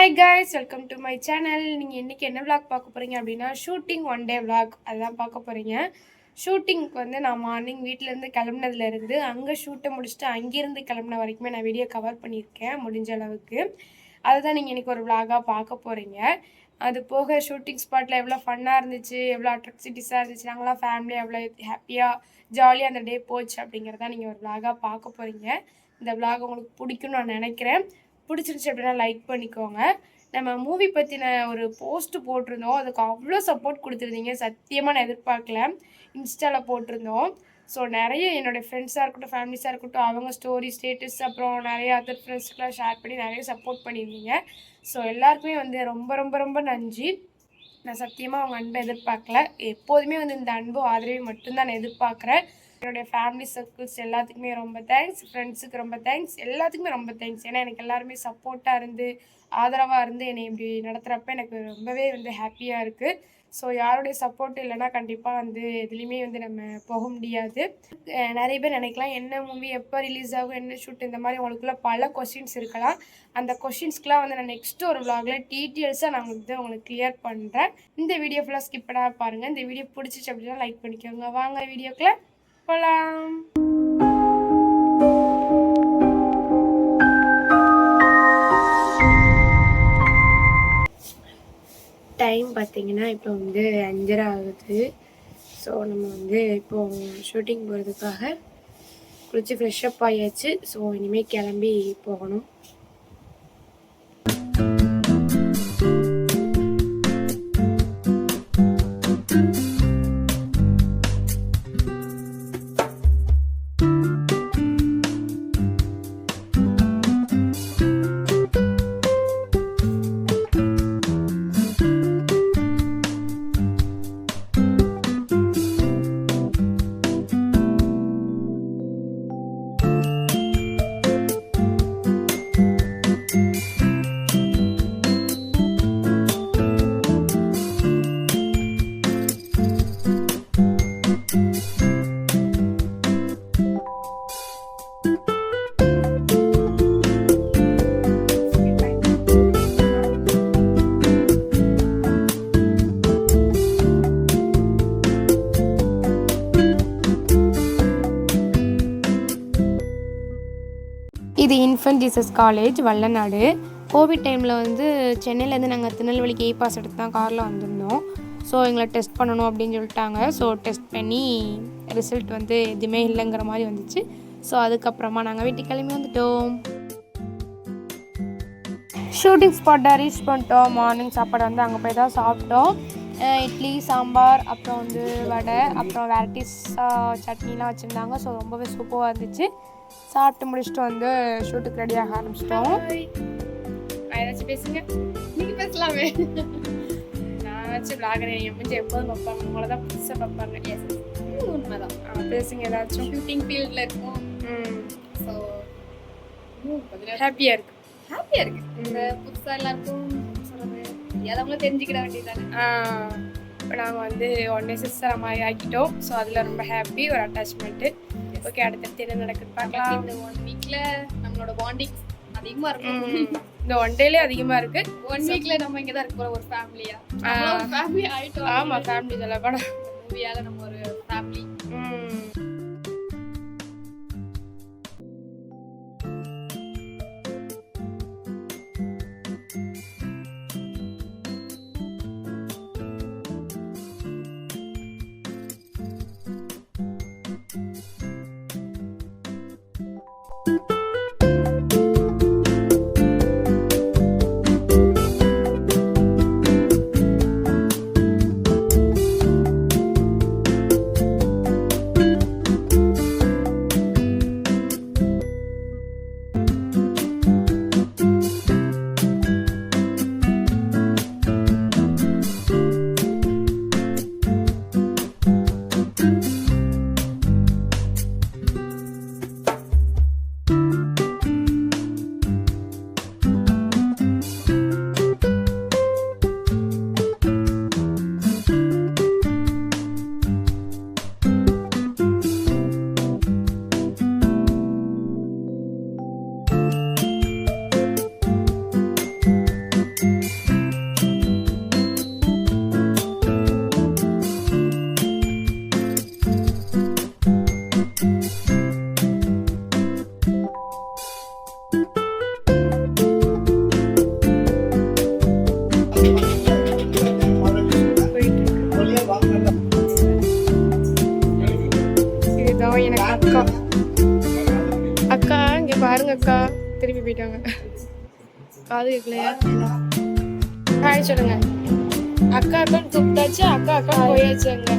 Hi guys welcome to my channel நீங்கள் இன்றைக்கி என்ன விளாக் பார்க்க போகிறீங்க அப்படின்னா ஷூட்டிங் ஒன் டே விளாக் அதான் பார்க்க போகிறீங்க ஷூட்டிங்க்கு வந்து நான் மார்னிங் வீட்டிலேருந்து கிளம்புனதுலேருந்து அங்கே ஷூட்டை முடிச்சுட்டு அங்கேருந்து கிளம்புன வரைக்குமே நான் வீடியோ கவர் பண்ணியிருக்கேன் முடிஞ்ச அளவுக்கு. அதுதான் நீங்கள் இன்றைக்கி ஒரு விளாகாக பார்க்க போகிறீங்க அது போக ஷூட்டிங் ஸ்பாட்டில் எவ்வளோ ஃபன்னாக இருந்துச்சு எவ்வளோ அட்ராக்சிட்டிஸாக இருந்துச்சு நாங்களாம் ஃபேமிலியாக எவ்வளோ ஹாப்பியாக ஜாலியாக அந்த டே போச்சு அப்படிங்கிறத நீங்கள் ஒரு விளாகாக பார்க்க போகிறீங்க இந்த விளாக் உங்களுக்கு பிடிக்கும்னு நான் நினைக்கிறேன். பிடிச்சிருந்துச்சி அப்படின்னா லைக் பண்ணிக்கோங்க. நம்ம மூவி பற்றின ஒரு போஸ்ட் போட்டிருந்தோம். அதுக்கு அவ்வளோ சப்போர்ட் கொடுத்துருந்தீங்க. சத்தியமாக நான் எதிர்பார்க்கல. இன்ஸ்டாவில் போட்டிருந்தோம். ஸோ நிறைய என்னோடய ஃப்ரெண்ட்ஸாக இருக்கட்டும் ஃபேமிலிஸாக இருக்கட்டும் அவங்க ஸ்டோரி ஸ்டேட்டஸ் அப்புறம் நிறைய அதர் ஃப்ரெண்ட்ஸ்க்குலாம் ஷேர் பண்ணி நிறைய சப்போர்ட் பண்ணியிருந்தீங்க. ஸோ எல்லாருக்குமே வந்து ரொம்ப ரொம்ப ரொம்ப நன்றி. நான் சத்தியமாக அவங்க அன்பை எதிர்பார்க்கல. எப்போதுமே வந்து இந்த அன்பு ஆதரவை மட்டும்தான் நான் எதிர்பார்க்குறேன். என்னுடைய ஃபேமிலி சர்க்கிள்ஸ் எல்லாத்துக்குமே ரொம்ப தேங்க்ஸ் ஃப்ரெண்ட்ஸுக்கு ரொம்ப தேங்க்ஸ் எல்லாத்துக்குமே ரொம்ப தேங்க்ஸ் ஏன்னா எனக்கு எல்லாருமே சப்போர்ட்டாக இருந்து ஆதரவாக இருந்து என்னை இப்படி நடத்துகிறப்ப எனக்கு ரொம்பவே வந்து ஹாப்பியாக இருக்குது ஸோ யாருடைய சப்போர்ட் இல்லைன்னா கண்டிப்பாக வந்து எதுலேயுமே வந்து நம்ம போக முடியாது. நிறைய பேர் நினைக்கலாம் என்ன மூவி எப்போ ரிலீஸ் ஆகும் என்ன ஷூட் இந்த மாதிரி உங்களுக்குள்ள பல கொஷின்ஸ் இருக்கலாம். அந்த கொஷின்ஸ்க்கெலாம் வந்து நான் நெக்ஸ்ட் ஒரு விளாகில் டீட்டெயில்ஸாக நான் வந்து உங்களுக்கு கிளியர் பண்ணுறேன் இந்த வீடியோ ஃபுல்லாக ஸ்கிப் பாருங்கள் இந்த வீடியோ பிடிச்சிச்சு அப்படின்னா லைக் பண்ணிக்கோங்க. வாங்க வீடியோக்குள்ள போகலாம் டைம் பார்த்தீங்கன்னா இப்போ வந்து அஞ்சரை ஆகுது. ஸோ நம்ம வந்து இப்போ ஷூட்டிங் போகிறதுக்காக குளிச்சு ஃப்ரெஷ்அப் ஆயாச்சு. ஸோ இனிமேல் கிளம்பி போகணும். இது infant Jesus college Vallanadu. Covid டைமில் வந்து சென்னையிலேருந்து நாங்கள் திருநெல்வேலிக்கு ஏ பாஸ் எடுத்து தான் காரில் வந்திருந்தோம். ஸோ எங்களை டெஸ்ட் பண்ணணும் அப்படின்னு சொல்லிட்டாங்க. ஸோ டெஸ்ட் பண்ணி ரிசல்ட் வந்து எதுவுமே இல்லைங்கிற மாதிரி வந்துச்சு. ஸோ அதுக்கப்புறமா நாங்கள் வீட்டுக்கு கிளம்பி வந்துட்டோம். ஷூட்டிங் ஸ்பாட்டை ரீச் பண்ணிட்டோம். மார்னிங் சாப்பாடு வந்து அங்கே போய் தான் சாப்பிட்டோம். இட்லி சாம்பார் அப்புறம் வந்து வடை அப்புறம் வெரைட்டிஸ் சட்னிலாம் வச்சுருந்தாங்க. ஸோ ரொம்பவே சூப்பராக இருந்துச்சு. சாப்பிட்டு முடிச்சுட்டு வந்து ஷூட்டுக்கு ரெடியாக ஆரம்பிச்சிட்டோம். ஏதாச்சும் பேசுங்க. நீங்க பேசலாமே. நான் வச்சு விளாகிறேன் என் முடிஞ்சு எப்போதும் பார்ப்பாங்க. உங்களை தான் புதுசாக பார்ப்பாங்க. எஸ் உண்மைதான். பேசுங்க ஏதாச்சும். ஷூட்டிங் ஃபீல்டில் இருக்கோம். ம். ஸோ ஹாப்பியாக இருக்கு. ஹாப்பியாக இருக்கு. இந்த புதுசாக எல்லாருக்கும் எதவங்களும் தெரிஞ்சுக்கிட வேண்டியதானே இப்போ நாங்கள் வந்து ஒன் டே சிஸ்டர் மாதிரி ஆக்கிட்டோம். ஸோ அதில் ரொம்ப ஹாப்பி ஒரு அட்டாச்மெண்ட்டு ஓகே அடுத்தடுத்து என்ன நடக்குது பார்க்கலாம். இந்த ஒன் வீக்ல நம்மளோட பாண்டிங் அதிகமா இருக்கும். இந்த ஒன் டேலே அதிகமாக இருக்கு. ஒன் வீக்ல நம்ம இங்க தான் இருக்க போறோம் ஒரு ஃபேமிலியா ஆ. ஒரு ஃபேமிலி ஆயிட்டோம். ஆமாம் ஃபேமிலி சொல்ல படம். மூவியால நம்ம ஒரு காது கேட்கலையா ஹாய் சொல்லுங்க. அக்கா அக்கான்னு கூப்பிட்டாச்சு. அக்கா அக்கா போயாச்சு அங்க.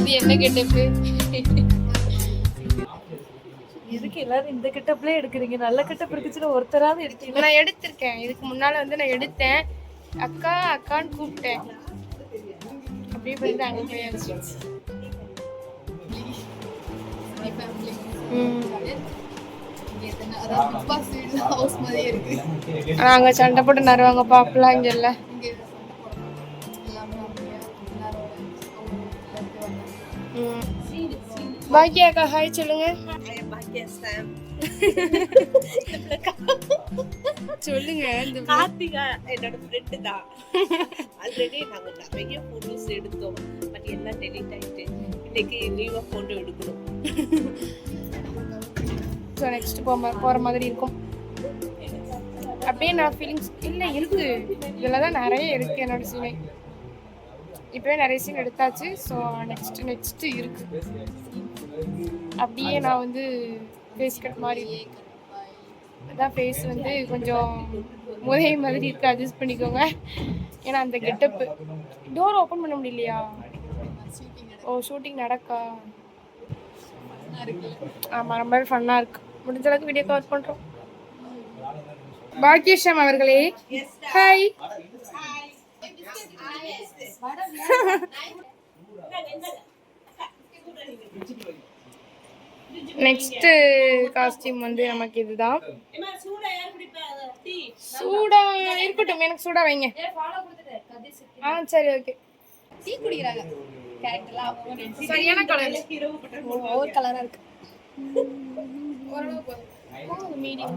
இது என்ன கெட்டப்பு? எதுக்கு எல்லாரும் இந்த கெட்டப்ல எடுக்கிறீங்க? நல்ல கெட்டப் இருக்குச்சுன்னு ஒருத்தராவது எடுத்தீங்க நான் எடுத்திருக்கேன். இதுக்கு முன்னால வந்து நான் எடுத்தேன். அக்கா அக்கான்னு கூப்பிட்டேன். அப்படியே போயிட்டு அங்க போயாச்சு. ம். அதாவது பிக் பாஸ் ஹவுஸ் மாதிரியே இருக்கு. ஆனா அங்க சண்டை போட்டு நறுவாங்க பாப்பலாம் இங்க இல்ல. பாக்கியா அக்கா ஹாய் சொல்லுங்க. சொல்லுங்க இந்த கார்த்திகா என்னோட ஃப்ரெண்டு தான். ஆல்ரெடி நாங்க நிறைய போட்டோஸ் எடுத்தோம். பட் எல்லாம் டெலிட் ஆயிட்டு. இன்னைக்கு லீவை போட்டோ எடுக்கணும். ஸோ நெக்ஸ்ட் போக போகிற மாதிரி இருக்கும். அப்படியே நான் ஃபீலிங்ஸ் இல்லை இருக்கு. இதில் தான் நிறைய இருக்குது என்னோட சீனை இப்போவே நிறைய சீன் எடுத்தாச்சு. ஸோ நெக்ஸ்ட் நெக்ஸ்ட் இருக்கு. அப்படியே நான் வந்து ஃபேஸ் கட் மாதிரி. அதான் ஃபேஸ் வந்து கொஞ்சம் முதலை மாதிரி இருக்கு. அட்ஜஸ்ட் பண்ணிக்கோங்க. ஏன்னா அந்த கெட்டப்பு டோர் ஓப்பன் பண்ண முடியலையா? ஓ ஷூட்டிங் நடக்கா? ஆமாம் ரொம்பவே ஃபன்னாக இருக்கு. முடிஞ்ச அளவுக்கு வீடியோ கவர் பண்ணுறோம் பாக்கியஷம் அவர்களே. ஹாய் நெக்ஸ்ட் காஸ்டியூம் வந்து நமக்கு இதுதான். சூடா இருக்கட்டும். எனக்கு சூடா வைங்க. ஆ சரி ஓகே டீ குடிக்கிறாங்க. கேரக்டர்லாம் அவங்க சரியான கலர் ஒவ்வொரு கலரா இருக்கு. மீடியம்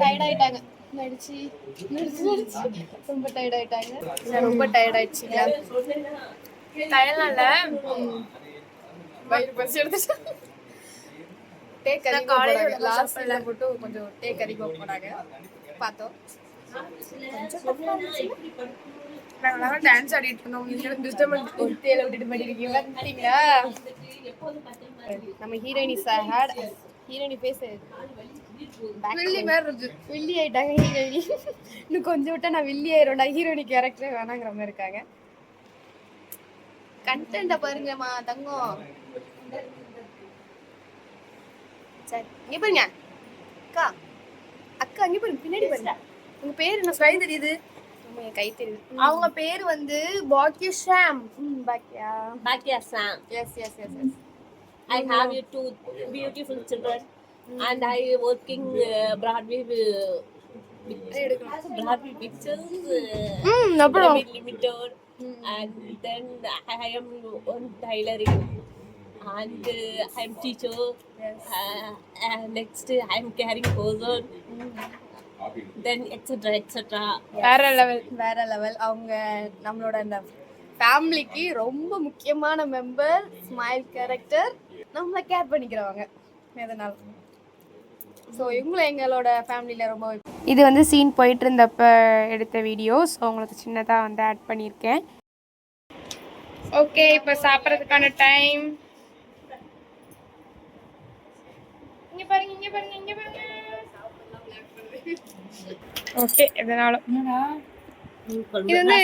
டயர்ட் ஆயிட்டாங்க. நடிச்சு. ரொம்ப டயர்ட் ஆயிட்டாங்க. ரொம்ப டயர்ட் ஆயிடுச்சு டயர்லாம் இல்லை? வயிறு பசி எடுத்துச்சு. டேக் காலையில போனாங்க உள்ள லாஸ்ட் சாப்பிடல. மட்டும் கொஞ்சம் டேக் அதிகமாக போனாங்க பார்த்தோம். நாங்களாம் டான்ஸ் ஆடிட்டு இருந்தோம். நீங்க டிஸ்டர்பன்ஸ் ஒத்தையில விட்டுட்டு பண்ணிருக்கீங்க நம்ம ஹீரோயினி ஹேட் ஹீரோயினி பேச வெள்ளி மாதிரி இருக்கு ஆயிட்டாங்க ஹீரோயினி இன்னும் கொஞ்சம் விட்டா நான் வில்லி ஆயிரோம்டா ஹீரோயினி கேரக்டரே வேணாங்கிற மாதிரி இருக்காங்க. கண்டென்ட்டை பாருங்கம்மா தங்கம். சரி இங்க பாருங்க. அக்கா அக்கா அங்க பாருங்க பின்னாடி பாருங்க. உங்க பேர் என்ன? கை தெரியுது என் கை தெரியுது அவங்க பேர் வந்து பாக்கியஷாம் ம் பாக்கியா Bhatia Sam. Yes yes yes yes I have you two beautiful children and I working uh, Broadway uh, Broadway pictures uh, ம் அப்புறம் Limited and then I am on tailoring and uh, I'm teacher uh, and next uh, I'm carrying person then etc etc வேற level வேற level அவங்க நம்மளோட அந்த ஃபேமிலிக்கு ரொம்ப முக்கியமான மெம்பர் ஸ்மைல் கேரக்டர் நம்மள கேர் பண்ணிக்கிறவங்க. எதனால? ஸோ இவங்கள எங்களோட ஃபேமிலியில் ரொம்ப இது வந்து சீன் போயிட்டு இருந்தப்ப எடுத்த வீடியோஸ் உங்களுக்கு சின்னதாக வந்து ஆட் பண்ணியிருக்கேன். ஓகே இப்போ சாப்பிட்றதுக்கான டைம் இங்க பாருங்க இங்க பாருங்க இங்க பாருங்க. ஓகே எதனாலும் இது வந்து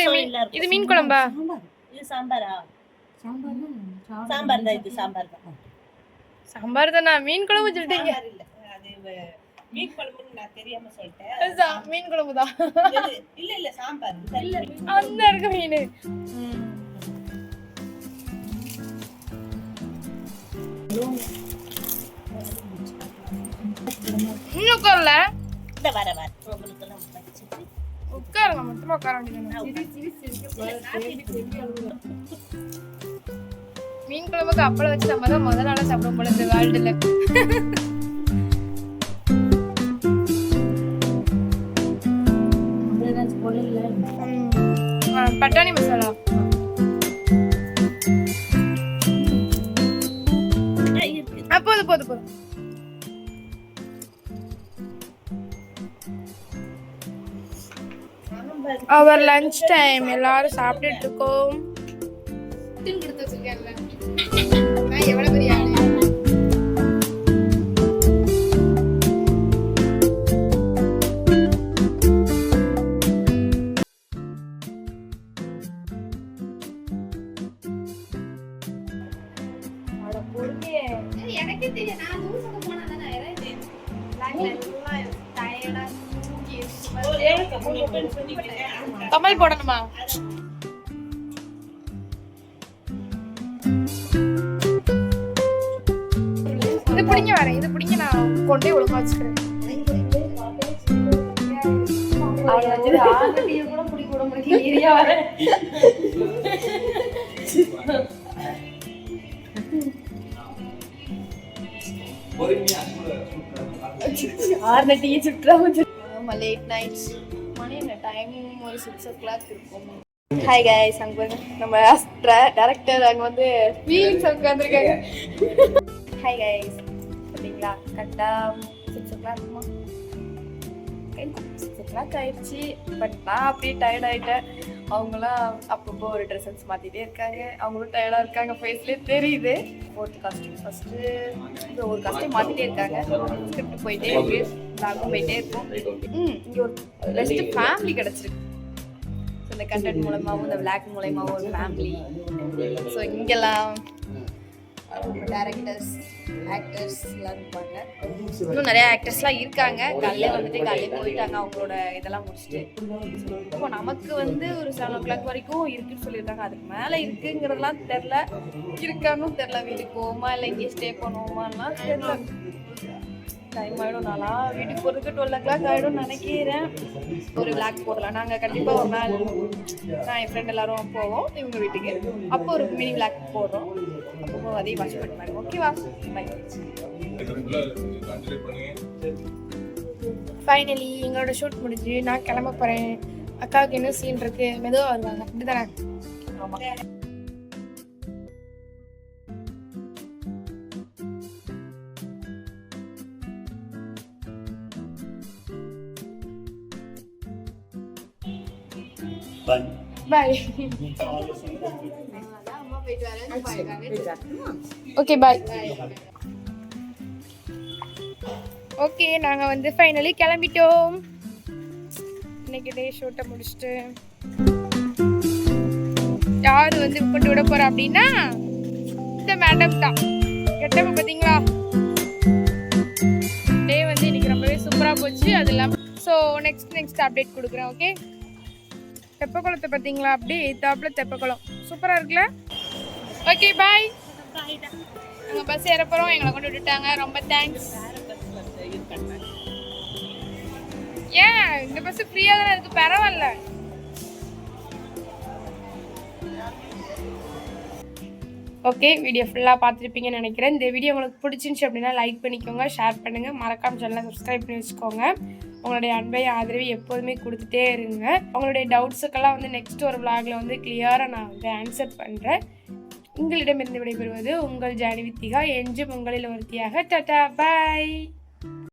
இது மீன் குழம்பா? இது சாம்பாரா? சாம்பார் தான். இது சாம்பார் தான். சாம்பார் தானா? மீன் குழம்பு சொல்லிட்டீங்க. மீன் குழம்புன்னு நான் தெரியாம சொல்லிட்டேன். மீன் குழம்பு தான். இல்ல இல்ல சாம்பார். அந்த இருக்கு மீன். இன்னும் உட்காரல? இந்த வர வர. உங்களுக்கு எல்லாம் வச்சுட்டு உட்காருங்க மொத்தமா உட்கார வேண்டியது மீன் குழம்புக்கு அப்பளம் வச்சு நம்ம தான் முதல் நாளா சாப்பிடும் போல இந்த வேர்ல்டுல. பட்டாணி மசாலா. அவர் லஞ்ச் டைம் எல்லாரும் சாப்பிட்டுட்டு இருக்கோம். இது பிடிங்க வரேன் இது பிடிங்க நான் கொண்டே ஒழுங்கா வச்சுக்கிறேன். ஆமா லேட் நைட்ஸ் மணி என்ன? டைம் ஒரு சிக்ஸ் ஓ கிளாக் இருக்கும். ஹாய் கைஸ் அங்க நம்ம டேரக்டர் அங்க வந்து ஃபீலிங்ஸ் உட்காந்துருக்காங்க ஹாய் கைஸ் அப்படிங்களா கரெக்டாக சிக்ஸ் ஓ கிளாக் இருக்குமா சிக்ஸ் ஓ கிளாக் ஆயிடுச்சு பட் நான் அப்படியே டயர்ட் ஆகிட்டேன் அவங்களாம் அப்பப்போ ஒரு ட்ரெஸ்ஸஸ் மாற்றிட்டே இருக்காங்க அவங்களும் டயர்டாக இருக்காங்க ஃபேஸ்லேயே தெரியுது ஃபோர்த்து காஸ்டியூம் ஃபஸ்ட்டு இந்த ஒரு காஸ்டியூம் மாற்றிட்டே இருக்காங்க ஸ்கிரிப்ட் போயிட்டே இருக்கு நாங்களும் போயிட்டே இருக்கும் ம் இங்கே ஒரு ரெஸ்ட் ஃபேமிலி கிடச்சிருக்கு ஸோ இந்த கண்டென்ட் மூலமாகவும் இந்த விளாக் மூலயமாகவும் ஒரு ஃபேமிலி ஸோ இங்கெல்லாம் டேரக்டர்ஸ் ஆக்டர்ஸ் எல்லாம் இருப்பாங்க. இன்னும் நிறைய ஆக்டர்ஸ்லாம் இருக்காங்க. காலையிலே வந்துட்டு காலையிலே போயிட்டாங்க. அவங்களோட இதெல்லாம் முடிச்சுட்டு. இப்போ நமக்கு வந்து ஒரு செவன் ஓ கிளாக் வரைக்கும் இருக்குன்னு சொல்லியிருக்காங்க. அதுக்கு மேலே இருக்குங்கிறதெல்லாம் தெரில இருக்கான்னு தெரில வீட்டுக்கு போவோமா? இல்லை இங்கே ஸ்டே பண்ணுவோமாலாம் தெரில டைம் ஆகிடும் நாளா வீட்டுக்கு போகிறதுக்கு டுவெல் ஓ கிளாக் ஆகிடும் நினைக்கிறேன். ஒரு விளாக் போடலாம். நாங்கள் கண்டிப்பாக ஒரு நாள் நான் என் ஃப்ரெண்ட் எல்லாரும் போவோம். இவங்க வீட்டுக்கு. அப்போ ஒரு மினி விளாக் போடுறோம். அப்போ அதையும் வாஷ் பண்ணி பாருங்க ஓகேவா பை ஃபைனலி எங்களோட ஷூட் முடிஞ்சு நான் கிளம்ப போகிறேன் அக்காவுக்கு என்ன சீன் இருக்கு? மெதுவாக வருவாங்க. அப்படிதானே? ஆமாம் பாய் வரேன் ஓகே பாய் ஓகே நாங்கள் வந்து ஃபைனலி கிளம்பிட்டோம். இன்னைக்கு டே ஷூட்டை முடிச்சுட்டு. யார் வந்து கொண்டு விட போறா அப்படின்னா இந்த மேடம் தான். கெட்டப்ப பார்த்தீங்களா டே வந்து இன்னைக்கு ரொம்பவே சூப்பராக போச்சு. அது இல்லாமல் ஸோ நெக்ஸ்ட் நெக்ஸ்ட் அப்டேட் கொடுக்குறேன் ஓகே தெப்பக்குளத்தை பார்த்தீங்களா? அப்படியே எய்த்தாப்புல தெப்பக்குளம். சூப்பராக இருக்குல்ல? ஓகே பாய் நாங்கள் பஸ் ஏற போகிறோம் எங்களை கொண்டு விட்டுட்டாங்க. ரொம்ப தேங்க்ஸ் ஏன் இந்த பஸ் ஃப்ரீயாக தானே இருக்குது பரவாயில்ல ஓகே வீடியோ ஃபுல்லாக பார்த்துருப்பீங்கன்னு நினைக்கிறேன். இந்த வீடியோ உங்களுக்கு பிடிச்சிருந்துச்சு அப்படின்னா லைக் பண்ணிக்கோங்க ஷேர் பண்ணுங்கள் மறக்காமல் சேனலை சப்ஸ்கிரைப் பண்ணி வச்சுக்கோங்க. உங்களுடைய அன்பை ஆதரவு எப்போதுமே கொடுத்துட்டே இருங்க. உங்களுடைய டவுட்ஸுக்கெல்லாம் வந்து நெக்ஸ்ட் ஒரு விளாகில் வந்து கிளியராக நான் வந்து ஆன்சர் பண்ணுறேன் உங்களிடமிருந்து விடைபெறுவது உங்கள் ஜானி வித்திகா. என்றும் உங்களில் ஒருத்தியாக. டட்டா பாய்